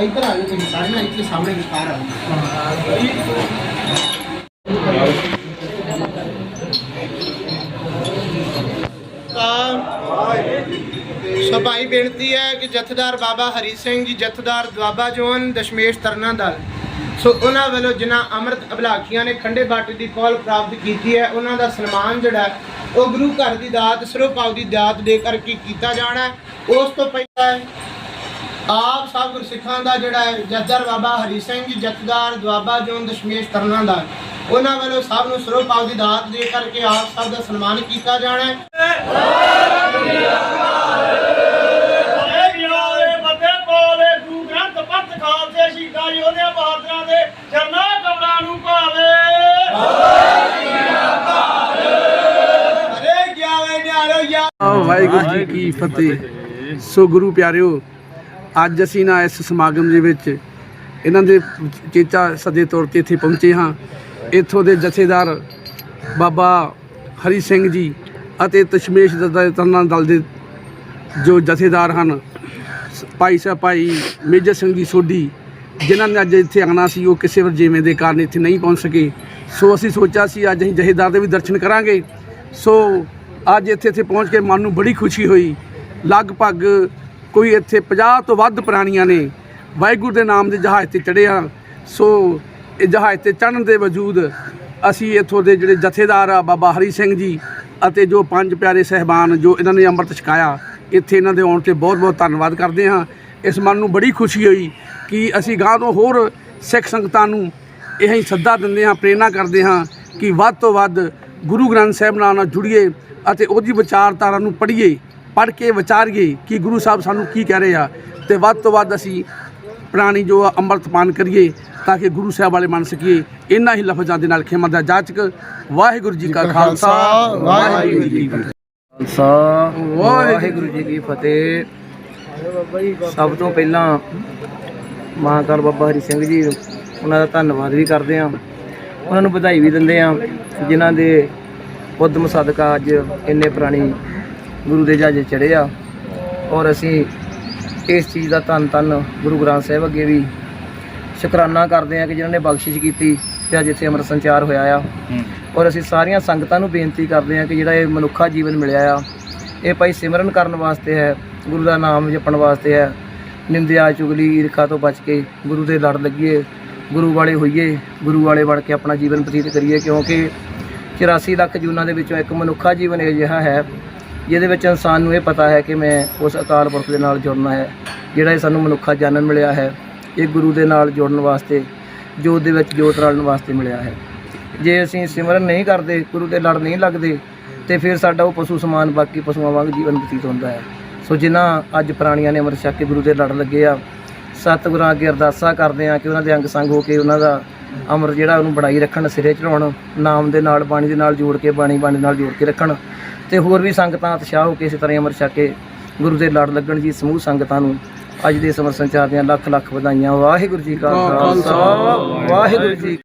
ਇੱਧਰ ਆ ਜਾਓ ਤੁਸੀਂ ਸਾਰੇ ਇੱਥੇ ਸਾਹਮਣੇ ਵਿਚਕਾਰ ਆਓ ਤਾਂ ਸੋ ਬੇਨਤੀ ਹੈ ਕਿ ਜਥੇਦਾਰ ਬਾਬਾ ਹਰੀ ਸਿੰਘ ਜੀ, ਜਥੇਦਾਰ ਦੁਆਬਾ ਜੋਨ, ਦਸ਼ਮੇਸ਼ ਤਰਨਾ ਦਲ, ਸੋ ਉਹਨਾਂ ਵੱਲੋਂ ਜਿਨ੍ਹਾਂ ਅੰਮ੍ਰਿਤ ਅਭਲਾਖੀਆਂ ਨੇ ਖੰਡੇ ਬਾਟੇ ਦੀ ਕੌਲ ਪ੍ਰਾਪਤ ਕੀਤੀ ਹੈ, ਉਹਨਾਂ ਦਾ ਸਨਮਾਨ ਜਿਹੜਾ ਉਹ ਗੁਰੂ ਘਰ ਦੀ ਦਾਤ ਸਰੋਪਾਵ ਦੀ ਦਾਤ ਦੇ ਕਰਕੇ ਕੀਤਾ ਜਾਣਾ ਉਸ ਤੋਂ ਪਹਿਲਾਂ ਆਪ ਸਭ ਗੁਰਸਿੱਖਾਂ ਦਾ ਜਿਹੜਾ ਹੈ ਜਥੇਦਾਰ ਬਾਬਾ ਹਰੀ ਸਿੰਘ ਜੀ, ਜਥੇਦਾਰ ਦੁਆਬਾ ਜੋਨ ਦਸ਼ਮੇਸ਼ ਤਰਨਾ ਦਾ। ਉਹਨਾਂ ਵੱਲੋਂ ਸਭ ਨੂੰ ਸਰੋਪਾਵ ਦੀ ਦਾਤ ਦੇ ਕਰਕੇ ਆਪ ਸਭ ਦਾ ਸਨਮਾਨ ਕੀਤਾ ਜਾਣਾ ਵਾਹਿਗੁਰੂ ਜੀ ਕੀ ਫਤਿਹ। ਸੋ ਗੁਰੂ ਪਿਆਰਿਓ ਅੱਜ ਅਸੀਂ ਨਾ ਇਸ ਸਮਾਗਮ ਦੇ ਵਿੱਚ ਇਹਨਾਂ ਦੇ ਚੇਚਾ ਸਦੇ ਤੌਰ ਤੇ ਇੱਥੇ ਪਹੁੰਚੇ ਹਾਂ। ਇੱਥੋਂ ਦੇ ਜਥੇਦਾਰ ਬਾਬਾ ਹਰੀ ਸਿੰਘ ਜੀ ਅਤੇ ਤਸ਼ਮੇਸ਼ ਤਰਨਾ ਦਲ ਦੇ ਜੋ ਜਥੇਦਾਰ ਹਨ, ਭਾਈ ਸਾਹਿਬ ਭਾਈ ਮੇਜਰ ਸਿੰਘ ਜੀ ਸੋਢੀ, ਜਿਨ੍ਹਾਂ ਨੇ ਅੱਜ ਇੱਥੇ ਆਉਣਾ ਸੀ, ਉਹ ਕਿਸੇ ਵਰਜੇਵੇਂ ਦੇ ਕਾਰਨ ਇੱਥੇ ਨਹੀਂ ਪਹੁੰਚ ਸਕੇ। ਸੋ ਅਸੀਂ ਸੋਚਿਆ ਸੀ, ਅੱਜ ਅਸੀਂ ਜਥੇਦਾਰ ਦੇ ਵੀ ਦਰਸ਼ਨ ਕਰਾਂਗੇ। ਸੋ ਅੱਜ ਇੱਥੇ ਇੱਥੇ ਪਹੁੰਚ ਕੇ ਮਨ ਨੂੰ ਬੜੀ ਖੁਸ਼ੀ ਹੋਈ। ਲਗਭਗ ਕੋਈ ਇੱਥੇ 50 ਤੋਂ ਵੱਧ ਪ੍ਰਾਣੀਆਂ ਨੇ, ਵਾਹਿਗੁਰੂ ਦੇ ਨਾਮ ਦੇ ਜਹਾਜ਼ ਤੇ ਚੜ੍ਹੇ ਆ ਸੋ ਇਹ ਜਹਾਜ਼ ਤੇ ਚੜ੍ਹਨ ਦੇ ਵਜੂਦ ਅਸੀਂ ਇੱਥੋਂ ਦੇ ਜਿਹੜੇ ਜਥੇਦਾਰ ਆ, ਬਾਬਾ ਹਰੀ ਸਿੰਘ ਜੀ ਅਤੇ ਜੋ ਪੰਜ ਪਿਆਰੇ ਸਹਿਬਾਨ ਜੋ ਇਹਨਾਂ ਨੇ ਅੰਮ੍ਰਿਤ ਛਕਾਇਆ, ਇੱਥੇ ਇਹਨਾਂ ਦੇ ਆਉਣ ਤੇ ਬਹੁਤ ਬਹੁਤ ਧੰਨਵਾਦ ਕਰਦੇ ਹਾਂ। ਇਸ ਮਨ ਨੂੰ ਬੜੀ ਖੁਸ਼ੀ ਹੋਈ ਕਿ ਅਸੀਂ ਗਾਂ ਤੋਂ ਹੋਰ ਸਿੱਖ ਸੰਗਤਾਂ ਨੂੰ ਇਹ ਹੀ ਸੱਦਾ ਦਿੰਦੇ ਹਾਂ, ਪ੍ਰੇਰਣਾ ਕਰਦੇ ਹਾਂ ਕਿ ਵੱਧ ਤੋਂ ਵੱਧ ਗੁਰੂ ਗ੍ਰੰਥ ਸਾਹਿਬ ਨਾਲ ਜੁੜੀਏ ਅਤੇ ਉਹਦੀ ਵਿਚਾਰਧਾਰਾ ਨੂੰ ਪੜ੍ਹੀਏ। ਪੜ੍ਹ ਕੇ ਵਿਚਾਰੀਏ ਕਿ ਗੁਰੂ ਸਾਹਿਬ ਸਾਨੂੰ ਕੀ ਕਹਿ ਰਹੇ ਆ। ਤੇ ਵੱਧ ਤੋਂ ਵੱਧ ਅਸੀਂ ਪ੍ਰਾਣੀ ਜੋ ਆ, ਅੰਮ੍ਰਿਤ ਪਾਨ ਕਰੀਏ ਤਾਂ ਕਿ ਗੁਰੂ ਸਾਹਿਬ ਵਾਲੇ ਬਣ ਸਕੀਏ। ਇਹਨਾਂ ਹੀ ਲਫ਼ਜ਼ਾਂ ਦੇ ਨਾਲ ਖੇਮਾ ਦਾ ਜਾਚਕ, ਵਾਹਿਗੁਰੂ ਜੀ ਕਾ ਖਾਲਸਾ, ਵਾਹਿਗੁਰੂ ਜੀ ਕੀ ਫਤਿਹ। ਖਾਲਸਾ, ਵਾਹਿਗੁਰੂ ਜੀ ਕੀ ਫਤਿਹ। ਸਭ ਤੋਂ ਪਹਿਲਾਂ ਮਹਾਕਾਲ ਬਾਬਾ ਹਰੀ ਸਿੰਘ ਜੀ ਉਹਨਾਂ ਦਾ ਧੰਨਵਾਦ ਵੀ ਕਰਦੇ ਹਾਂ। ਉਹਨਾਂ ਨੂੰ ਵਧਾਈ ਵੀ ਦਿੰਦੇ ਹਾਂ, ਜਿਨ੍ਹਾਂ ਦੇ ਉਦਮ ਸਦਕਾ ਅੱਜ ਇੰਨੇ ਪੁਰਾਣੀ ਗੁਰੂ ਦੇ ਜਹਾਜ਼ੇ ਚੜ੍ਹੇ ਆ। ਔਰ ਅਸੀਂ ਇਸ ਚੀਜ਼ ਦਾ ਧੰਨ ਧੰਨ ਗੁਰੂ ਗ੍ਰੰਥ ਸਾਹਿਬ ਅੱਗੇ ਵੀ ਸ਼ੁਕਰਾਨਾ ਕਰਦੇ ਹਾਂ ਕਿ ਜਿਨ੍ਹਾਂ ਨੇ ਬਖਸ਼ਿਸ਼ ਕੀਤੀ ਤੇ ਅੱਜ ਇੱਥੇ ਅੰਮ੍ਰਿਤ ਸੰਚਾਰ ਹੋਇਆ ਆ। ਔਰ ਅਸੀਂ ਸਾਰੀਆਂ ਸੰਗਤਾਂ ਨੂੰ ਬੇਨਤੀ ਕਰਦੇ ਹਾਂ ਕਿ ਜਿਹੜਾ ਇਹ ਮਨੁੱਖਾ ਜੀਵਨ ਮਿਲਿਆ ਆ ਇਹ ਭਾਈ ਸਿਮਰਨ ਕਰਨ ਵਾਸਤੇ ਹੈ ਗੁਰੂ ਦਾ ਨਾਮ ਜਪਣ ਵਾਸਤੇ ਹੈ। ਨਿੰਦਿਆ ਚੁਗਲੀ ਈਰਖਾ ਤੋਂ ਬਚ ਕੇ ਗੁਰੂ ਦੇ ਲੜ ਲੱਗੀਏ ਗੁਰੂ ਵਾਲੇ ਹੋਈਏ ਗੁਰੂ ਵਾਲੇ ਬਣ ਕੇ ਆਪਣਾ ਜੀਵਨ ਬਤੀਤ ਕਰੀਏ ਕਿਉਂਕਿ 84 ਲੱਖ ਜੂਨਾਂ ਦੇ ਵਿੱਚੋਂ ਇੱਕ ਮਨੁੱਖਾ ਜੀਵਨ ਇਹ ਜਿਹਾ ਹੈ ਜਿਹਦੇ ਵਿੱਚ ਇਨਸਾਨ ਨੂੰ ਇਹ ਪਤਾ ਹੈ ਕਿ ਮੈਂ ਉਸ ਅਕਾਲ ਪੁਰਖ ਦੇ ਨਾਲ ਜੁੜਨਾ ਹੈ, ਜਿਹੜਾ ਇਹ ਸਾਨੂੰ ਮਨੁੱਖਾ ਜਨਮ ਮਿਲਿਆ ਹੈ, ਇਹ ਗੁਰੂ ਦੇ ਨਾਲ ਜੁੜਨ ਵਾਸਤੇ, ਜੋਤ ਦੇ ਵਿੱਚ ਜੋਤ ਰਲਣ ਵਾਸਤੇ ਮਿਲਿਆ ਹੈ। ਜੇ ਅਸੀਂ ਸਿਮਰਨ ਨਹੀਂ ਕਰਦੇ, ਗੁਰੂ ਦੇ ਲੜ ਨਹੀਂ ਲੱਗਦੇ, ਤੇ ਫਿਰ ਸਾਡਾ ਉਹ ਪਸ਼ੂ ਸਮਾਨ ਬਾਕੀ ਪਸ਼ੂਆਂ ਵਾਂਗ ਜੀਵਨ ਬਤੀਤ ਹੁੰਦਾ ਹੈ। ਸੋ ਜਿਨ੍ਹਾਂ ਅੱਜ ਪ੍ਰਾਣੀਆਂ ਨੇ ਅੰਮ੍ਰਿਤ ਛਕ ਕੇ ਗੁਰੂ ਦੇ ਲੜ ਲੱਗੇ ਆ, ਸਤਿਗੁਰਾਂ ਅੱਗੇ ਅਰਦਾਸਾਂ ਕਰਦੇ ਆ ਕਿ ਉਹਨਾਂ ਦੇ ਅੰਗ ਸੰਗ ਹੋ ਕੇ ਉਹਨਾਂ ਦਾ ਅਮਰ ਜਿਹੜਾ ਉਹਨੂੰ ਬਣਾਈ ਰੱਖਣ, ਸਿਰੇ ਚੜਾਉਣ ਨਾਮ ਦੇ ਨਾਲ, ਬਾਣੀ ਦੇ ਨਾਲ ਜੋੜ ਕੇ ਬਾਣੀ ਬਾਣੀ ਨਾਲ ਜੋੜ ਕੇ ਰੱਖਣ। ਤੇ ਹੋਰ ਵੀ ਸੰਗਤਾਂ ਉਤਸ਼ਾਹ ਹੋ ਕੇ ਇਸੇ ਤਰ੍ਹਾਂ ਹੀ ਅੰਮ੍ਰਿਤ ਛਕ ਕੇ ਗੁਰੂ ਦੇ ਲੜ ਲੱਗਣ ਜੀ ਸਮੂਹ ਸੰਗਤਾਂ ਨੂੰ ਅੱਜ ਦੇ ਸਮਰ ਸੰਚਾਰ ਦੀਆਂ ਲੱਖ ਲੱਖ ਵਧਾਈਆਂ ਵਾਹਿਗੁਰੂ ਜੀ ਕਾ ਖਾਲਸਾ। ਵਾਹਿਗੁਰੂ ਜੀ